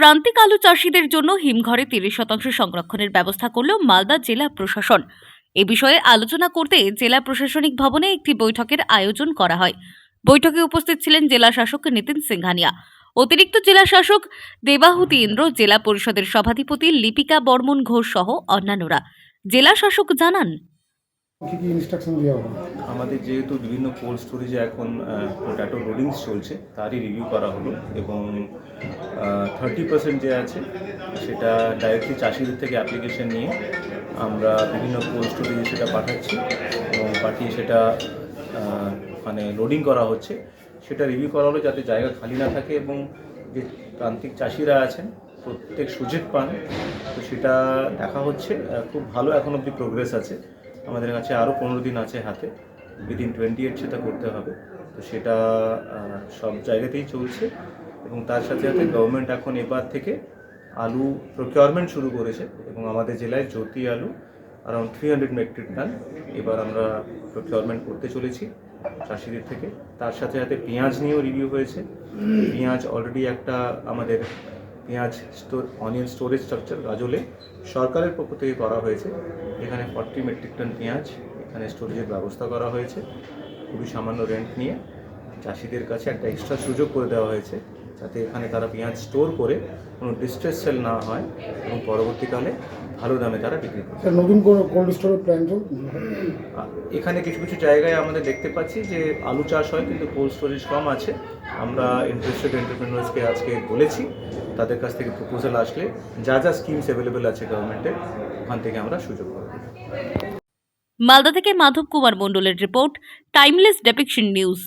প্রান্তিক আলু চাষিদের জন্য হিমঘরে তিরিশ শতাংশ সংরক্ষণের ব্যবস্থা করল মালদা জেলা প্রশাসন। এ বিষয়ে আলোচনা করতে জেলা প্রশাসনিক ভবনে একটি বৈঠকের আয়োজন করা হয়। বৈঠকে উপস্থিত ছিলেন জেলা শাসক নিতিন সিংহানিয়া। অতিরিক্ত জেলা শাসক দেবাহুতি ইন্দ্র, জেলা পরিষদের সভাধিপতি লিপিকা বর্মন ঘোষ সহ অন্যান্যরা। জেলা শাসক জানান কি কি ইনস্ট্রাকশন দেওয়া হবে? আমাদের যেহেতু বিভিন্ন কোল্ড স্টোরেজে এখন পোটাটো লোডিংস চলছে, তারই রিভিউ করা হলো এবং থার্টি পার্সেন্ট যে আছে, সেটা ডাইরেক্টলি চাষিদের থেকে অ্যাপ্লিকেশন নিয়ে আমরা বিভিন্ন কোল্ড স্টোরেজে সেটা পাঠাচ্ছি এবং পাঠিয়ে সেটা মানে লোডিং করা হচ্ছে। সেটা রিভিউ করা হলো যাতে জায়গা খালি না থাকে এবং যে প্রান্তিক চাষিরা আছেন, প্রত্যেক সুযোগ পান। তো সেটা দেখা হচ্ছে খুব ভালো এখন অবধি প্রোগ্রেস আছে। আমাদের কাছে আরও পনেরো দিন আছে হাতে। উইদিন টোয়েন্টি এইট সেটা করতে হবে। তো সেটা সব জায়গাতেই চলছে। এবং তার সাথে সাথে গভর্নমেন্ট এখন এবার থেকে আলু প্রকিউরমেন্ট শুরু করেছে। এবং আমাদের জেলায় জ্যোতি আলু around three hundred metric ton এবার আমরা প্রকিউরমেন্ট করতে চলেছি চাষিদের থেকে। তার সাথে সাথে পেঁয়াজ নিয়েও রিভিউ হয়েছে। পেঁয়াজ অলরেডি একটা আমাদের পেঁয়াজ স্টোর অনিয়ন স্টোরেজ স্ট্রাকচার গাজলে সরকারের পক্ষ থেকে করা হয়েছে। এখানে ফর্টি মেট্রিক টন পেঁয়াজ এখানে স্টোরেজের ব্যবস্থা করা হয়েছে। খুবই সামান্য রেন্ট নিয়ে। চাষিদের কাছে একটা এক্সট্রা সুযোগ করে দেওয়া হয়েছে। যাতে এখানে তারা পেঁয়াজ স্টোর করে কোনো ডিস্ট্রেস সেল না হয় এবং পরবর্তীকালে ভালো দামে তারা বিক্রি করে। নতুন কোনো কোল্ড স্টোরের প্ল্যান এখানে কিছু কিছু জায়গায় আমাদের দেখতে পাচ্ছি যে আলু চাষ হয় কিন্তু কোল্ড স্টোরেজ কম আছে। আমরা ইন্টারেস্টেড এন্টারপ্রেনার্সকে আজকে বলেছি তাদের কাছ থেকে প্রপোজাল আসলে যা যা স্কিমস অ্যাভেলেবেল আছে গভর্নমেন্টের ওখান থেকে আমরা সুযোগ পাবো। মালদা থেকে মাধব কুমার মণ্ডলের রিপোর্ট টাইমলেস ডেপিকশন নিউজ